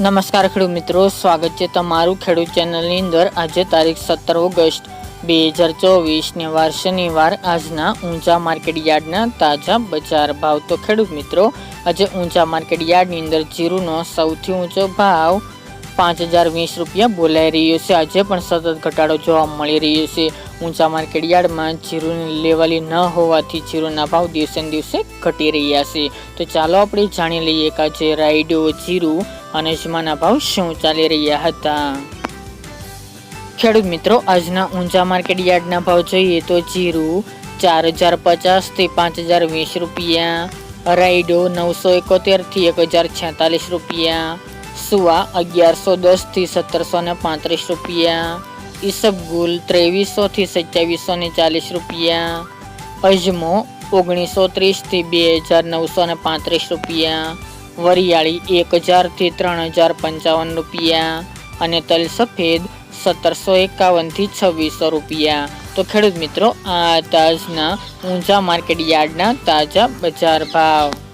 નમસ્કાર ખેડૂત મિત્રો, સ્વાગત છે તમારું ખેડૂત ચેનલની અંદર. આજે તારીખ સત્તર ઓગસ્ટ બે હજાર ચોવીસને વાર શનિવાર. આજના ઊંચા માર્કેટ યાર્ડના તાજા બજાર ભાવ. તો ખેડૂત મિત્રો, આજે ઊંચા માર્કેટ યાર્ડની અંદર જીરુનો સૌથી ઊંચો ભાવ પાંચ હજાર વીસ રૂપિયા બોલાઈ રહ્યો છે. આજે પણ સતત ઘટાડો જોવા મળી રહ્યો છે. ઊંચા માર્કેટ યાર્ડમાં જીરુની લેવાલી ન હોવાથી જીરુના ભાવ દિવસે દિવસે ઘટી રહ્યા છે. તો ચાલો આપણે જાણી લઈએ કે આજે રાયડો જીરુ અને જમાના ભાવ શું ચાલી રહ્યા હતા. ખેડૂત મિત્રો, આજના ઊંચા માર્કેટ યાર્ડના ભાવ જોઈએ તો જીરું ચાર હજાર પચાસથી પાંચ હજાર વીસ રૂપિયા રાયડો નવસો એકોતેરથી એક હજાર છેતાલીસ રૂપિયા સુવા અગિયારસો દસથી સત્તરસો ને પાંત્રીસ રૂપિયા. ઈસબગુલ ત્રેવીસોથી સત્યાવીસો ને ચાલીસ રૂપિયા. અજમો ઓગણીસો ત્રીસથી બે હજાર નવસો ને પાંત્રીસ રૂપિયા. વરિયાળી એક હજારથી ત્રણ હજાર પંચાવન રૂપિયા. અને તલ સફેદ સત્તરસો એકાવનથી છવ્વીસો રૂપિયા. તો ખેડૂત મિત્રો, આ તાજના ઊંચા માર્કેટ યાર્ડના તાજા બજાર ભાવ.